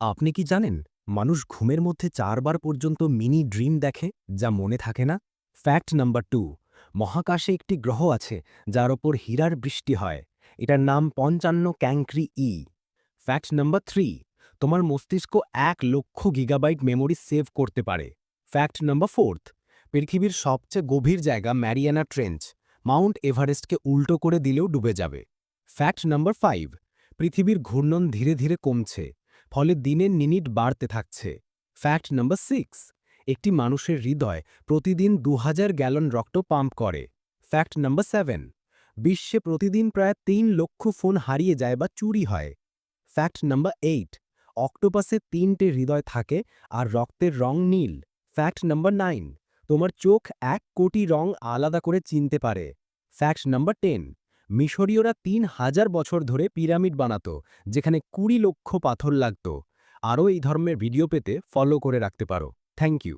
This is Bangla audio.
আপনি কি জানেন, মানুষ ঘুমের মধ্যে চারবার পর্যন্ত মিনি ড্রিম দেখে, যা মনে থাকে না? ফ্যাক্ট নাম্বার টু, মহাকাশে একটি গ্রহ আছে, যার ওপর হীরার বৃষ্টি হয়। এটার নাম পঞ্চান্ন ক্যাঙ্ক্রি ই। ফ্যাক্ট নাম্বার থ্রি, তোমার মস্তিষ্ক এক লক্ষ গিগাবাইট মেমোরি সেভ করতে পারে। ফ্যাক্ট নাম্বার ফোর্থ, পৃথিবীর সবচেয়ে গভীর জায়গা ম্যারিয়ানা ট্রেঞ্চ, মাউন্ট এভারেস্টকে উল্টো করে দিলেও ডুবে যাবে। ফ্যাক্ট নাম্বার ফাইভ, পৃথিবীর ঘূর্ণন ধীরে ধীরে কমছে। ফলে দিনের মিনিট বাড়তে থাকছে। ফ্যাক্ট নম্বর সিক্স, একটি মানুষের হৃদয় প্রতিদিন দু হাজার গ্যালন রক্ত পাম্প করে। ফ্যাক্ট নম্বর সেভেন, বিশ্বে প্রতিদিন প্রায় তিন লক্ষ ফোন হারিয়ে যায় বা চুরি হয়। ফ্যাক্ট নম্বর এইট, অক্টোপাসে তিনটে হৃদয় থাকে আর রক্তের রং নীল। ফ্যাক্ট নম্বর নাইন, তোমার চোখ এক কোটি রং আলাদা করে চিনতে পারে। ফ্যাক্ট নম্বর টেন মিশরীয়রা তিন হাজার বছর ধরে পিরামিড বানাত, যেখানে কুড়ি লক্ষ পাথর লাগত। আরও এই ধর্মের ভিডিও পেতে ফলো করে রাখতে পারো। Thank you